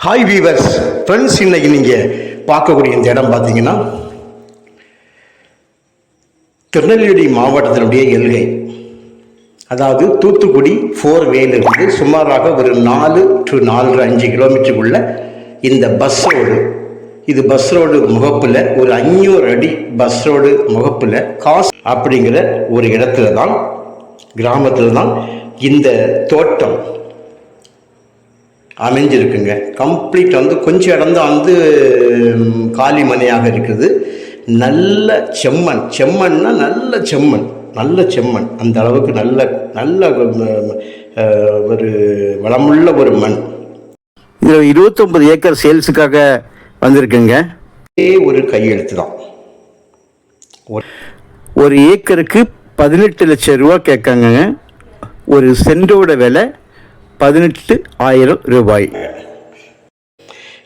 Hi viewers friends இன்னைக்கு நீங்கள் பார்க்கக்கூடிய இந்த இடம் பார்த்தீங்கன்னா திருநெல்வேலி மாவட்டத்தினுடைய எல்கை. அதாவது தூத்துக்குடி ஃபோர் வேலிருந்து சுமாராக ஒரு நாலு டு நாலு அஞ்சு கிலோமீட்டருக்குள்ள இந்த பஸ் ரோடு இது பஸ் ரோடு முகப்பில் ஒரு அஞ்சூறு அடி பஸ் ரோடு முகப்பில் காஸ் அப்படிங்கிற ஒரு இடத்துல தான் கிராமத்தில் தான் இந்த தோட்டம். அமைஞ்சிருக்குங்க. கம்ப்ளீட் வந்து கொஞ்சம் இடம் தான் வந்து காலி மனையாக இருக்குது. நல்ல செம்மண். செம்மண்னா நல்ல செம்மண். நல்ல செம்மண். அந்த அளவுக்கு நல்ல நல்ல ஒரு வளமுள்ள ஒரு மண். இதில் இருபத்தொம்பது ஏக்கர் சேல்ஸுக்காக வந்திருக்குங்க. ஒரே ஒரு கையெழுத்து தான் ஒரு- ஒரு ஏக்கருக்கு பதினெட்டு லட்சம் ரூபா கேட்காங்க ஒரு சென்டோட விலை பதினெட்டு ஆயிரம் ரூபாய்.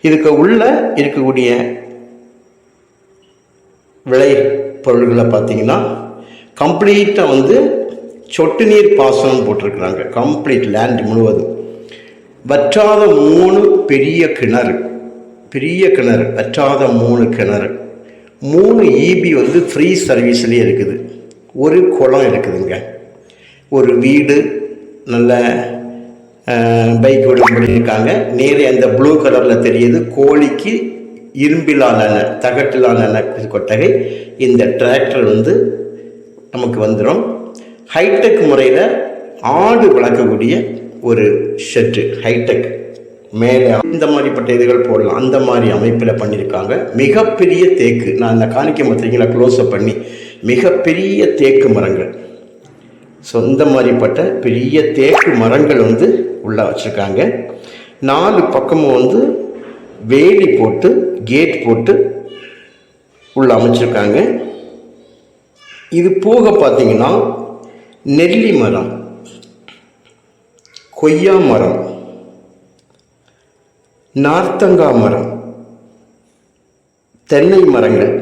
இதுக்கு உள்ள இருக்கக்கூடிய விளை பொருள்களை பார்த்தீங்கன்னா கம்ப்ளீட்டாக வந்து சொட்டு நீர் பாசனம் போட்டிருக்கிறாங்க. கம்ப்ளீட் லேண்ட் முழுவதும். வற்றாத மூணு பெரிய கிணறு. பெரிய கிணறு வற்றாத மூணு கிணறு. மூணு ஈபி வந்து ஃப்ரீ சர்வீஸ்லேயே இருக்குது. ஒரு குளம் இருக்குதுங்க. ஒரு வீடு நல்ல பைக் விட பண்ணியிருக்காங்க நேரே அந்த ப்ளூ கலரில் தெரியுது. கோழிக்கு இரும்பிலான தகட்டிலான கொட்டகை. இந்த டிராக்டர் வந்து நமக்கு வந்துடும் ஹைடெக் முறையில் ஆடு வளர்க்கக்கூடிய ஒரு ஷெட்டு ஹைடெக் மேலே இந்த மாதிரிப்பட்ட இதுகள் போடலாம். அந்த மாதிரி அமைப்பில் பண்ணியிருக்காங்க மிகப்பெரிய தேக்கு. நான் இந்த காணிக்க மத்தியங்களை க்ளோஸ்அப் பண்ணி மிகப்பெரிய தேக்கு மரங்கள். ஸோ இந்த மாதிரிப்பட்ட பெரிய தேக்கு மரங்கள் வந்து உள்ளே வச்சுருக்காங்க. நாலு பக்கமும் வந்து வேலி போட்டு கேட் போட்டு உள்ள அமைச்சிருக்காங்க. இது போக பார்த்தீங்கன்னா நெல்லி மரம் கொய்யா மரம் நார்த்தங்காய் மரம் தென்னை மரங்கள்.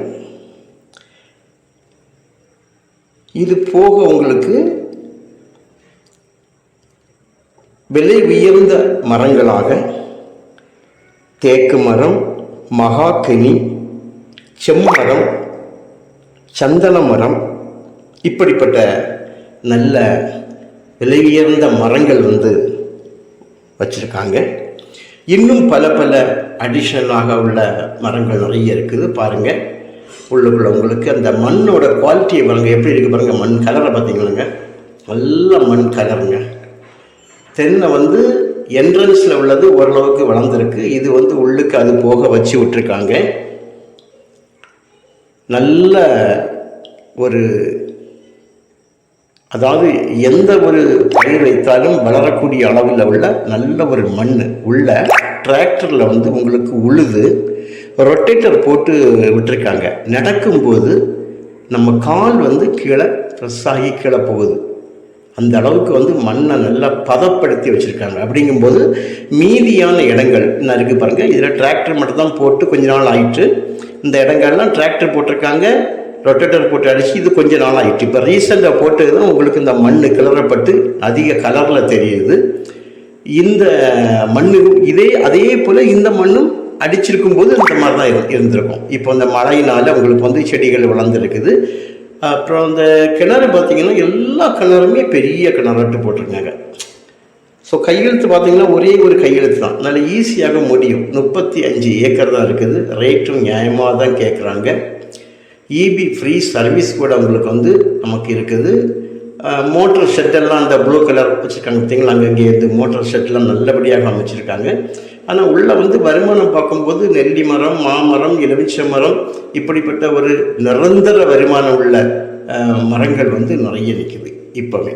இது போக உங்களுக்கு விலை உயர்ந்த மரங்களாக தேக்கு மரம் மகாக்கினி செம்மரம் சந்தன மரம் இப்படிப்பட்ட நல்ல விலை உயர்ந்த மரங்கள் வந்து வச்சுருக்காங்க. இன்னும் பல பல அடிஷ்னலாக உள்ள மரங்கள் நிறைய இருக்குது. பாருங்கள் உள்ளுக்குள்ள உங்களுக்கு அந்த மண்ணோட குவாலிட்டியை பாருங்கள் எப்படி இருக்குது பாருங்கள் மண் கலரை பார்த்தீங்களாங்க. நல்ல மண் கலருங்க தென்னை வந்து என்ட்ரன்ஸில் உள்ளது ஓரளவுக்கு வளர்ந்துருக்கு. இது வந்து உள்ளுக்கு அது போக வச்சு விட்டுருக்காங்க. நல்ல ஒரு அதாவது எந்த ஒரு பயிர் வைத்தாலும் வளரக்கூடிய அளவில் உள்ள நல்ல ஒரு மண் உள்ள டிராக்டரில் வந்து உங்களுக்கு உழுது ரொட்டேட்டர் போட்டு விட்டுருக்காங்க. நடக்கும்போது நம்ம கால் வந்து கீழே ப்ரெஸ் ஆகி கீழே போகுது. அந்த அளவுக்கு வந்து மண்ணை நல்லா பதப்படுத்தி வச்சுருக்காங்க. அப்படிங்கும்போது மீதியான இடங்கள் இன்னும் இருக்குது பாருங்கள் இதில் டிராக்டர் மட்டும் தான் போட்டு கொஞ்ச நாள் ஆயிட்டு இந்த இடங்கள்லாம் டிராக்டர் போட்டிருக்காங்க. ரொட்டேட்டர் போட்டு அடித்து இது கொஞ்சம் நாள் ஆயிட்டு இப்போ ரீசெண்டாக போட்டது தான் உங்களுக்கு இந்த மண் கிளறப்பட்டு அதிக கலரில் தெரியுது. இந்த மண்ணுக்கும் இதே அதே போல் இந்த மண்ணும் அடிச்சிருக்கும் போது இந்த மாதிரி தான் இருந்திருக்கும். இப்போ இந்த மழையினால் உங்களுக்கு வந்து செடிகள் வளர்ந்துருக்குது. அப்புறம் அந்த கிணறு பார்த்திங்கன்னா எல்லா கிணறுமே பெரிய கிணறாட்டு போட்டிருக்காங்க. ஸோ கையெழுத்து பார்த்தீங்கன்னா ஒரே ஒரு கையெழுத்து தான். நல்ல ஈஸியாக முடியும். முப்பத்தி அஞ்சு ஏக்கர் தான் இருக்குது. ரேட்டும் நியாயமாக தான் கேட்குறாங்க இபி ஃப்ரீ சர்வீஸ் கூட உங்களுக்கு வந்து நமக்கு இருக்குது. மோட்டர் ஷெட்டெல்லாம் அந்த ப்ளூ கலர் வச்சுருக்காங்க பார்த்தீங்களா? அங்கங்கே இருந்து மோட்டர் ஷெட்லாம் நல்லபடியாக அமைச்சிருக்காங்க. ஆனால் உள்ளே வந்து வருமானம் பார்க்கும்போது நெல்லி மரம் மாமரம் எலுமிச்சை மரம் இப்படிப்பட்ட ஒரு நிரந்தர வருமானம் உள்ள மரங்கள் வந்து நிறைய நிற்குது இப்போவே.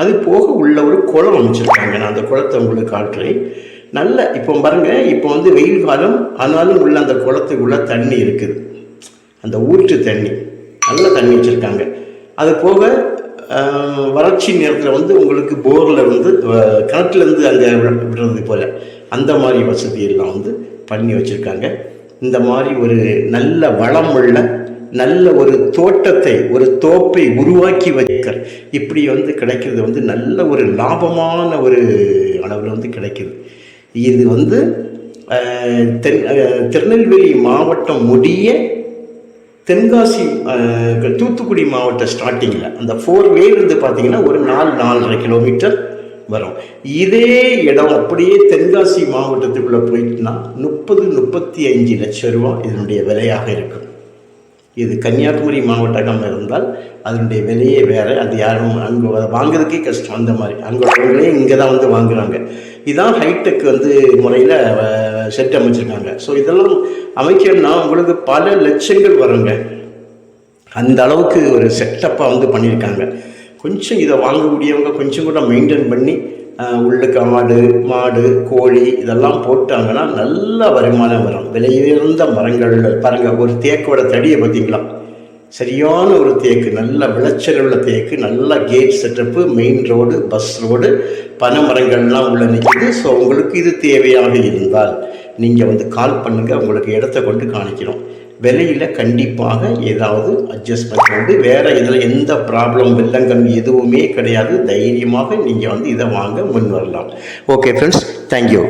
அது போக உள்ள ஒரு குளம் அமைச்சிருக்காங்க. நான் அந்த குளத்தை உங்களுக்கு காட்டுறேன். நல்ல இப்போ பாருங்க இப்போ வந்து வெயில் காலம் ஆனாலும் உள்ள அந்த குளத்துக்குள்ளே தண்ணி இருக்குது. அந்த ஊற்று தண்ணி நல்ல தண்ணி வச்சுருக்காங்க. அது போக வறட்சி நேரத்தில் வந்து உங்களுக்கு போரில் வந்து கிணற்றுலேருந்து அங்கே விடுறது போல். அந்த மாதிரி வசதி எல்லாம் வந்து பண்ணி வச்சுருக்காங்க. இந்த மாதிரி ஒரு நல்ல வளமுள்ள நல்ல ஒரு தோட்டத்தை ஒரு தோப்பை உருவாக்கி வைக்க இப்படி வந்து கிடைக்கிறது வந்து நல்ல ஒரு லாபமான ஒரு அளவில் வந்து கிடைக்கிது. இது வந்து தென் திருநெல்வேலி மாவட்டம் முடிய தென்காசி தூத்துக்குடி மாவட்ட ஸ்டார்டிங்கில் அந்த ஃபோர் இருந்து பார்த்தீங்கன்னா ஒரு நாலு நாலரை கிலோமீட்டர் வரும். இதே இடம் அப்படியே தென்காசி மாவட்டத்துக்குள்ளே போயிட்டுனா முப்பது முப்பத்தி அஞ்சு லட்சம் ரூபா இதனுடைய விலையாக இருக்கும். இது கன்னியாகுமரி மாவட்டம் இருந்தால் அதனுடைய விலையே வேறு. அது யாரும் அங்கே வாங்குறதுக்கே கஷ்டம். அந்த மாதிரி அங்கே இங்கே தான் வந்து வாங்குகிறாங்க இதான் ஹைடெக் வந்து முறையில் செட் அமைச்சிருக்காங்க. ஸோ இதெல்லாம் அமைக்கணும்னா உங்களுக்கு பல லட்சங்கள் வருங்க. அந்த அளவுக்கு ஒரு செட்டப்பாக வந்து பண்ணியிருக்காங்க. கொஞ்சம் இதை வாங்கக்கூடியவங்க கொஞ்சம் கூட மெயின்டைன் பண்ணி உள்ளுக்க உள்ளுக்கு மாடு கோழி இதெல்லாம் போட்டாங்கன்னா நல்ல வருமானம் வரும். விலையுயர்ந்த மரங்கள் பாருங்கள் ஒரு தேக்கோட தடியை பார்த்தீங்களா? சரியான ஒரு தேக்கு நல்ல விளைச்சல் உள்ள தேக்கு நல்ல gate setup main road bus road பனை மரங்கள்லாம் உள்ள நிற்கிது ஸோ உங்களுக்கு இது தேவையாக இருந்தால் நீங்கள் வந்து கால் பண்ணுங்கள் உங்களுக்கு இடத்த கொண்டு காணிக்கிறோம். விலையில் கண்டிப்பாக ஏதாவது அட்ஜஸ்ட்மெண்ட் உண்டு. வேறு இதில் எந்த ப்ராப்ளம் வெள்ளங்கள் எதுவுமே கிடையாது. தைரியமாக நீங்கள் வந்து இதை வாங்க முன் வரலாம். Okay friends thank you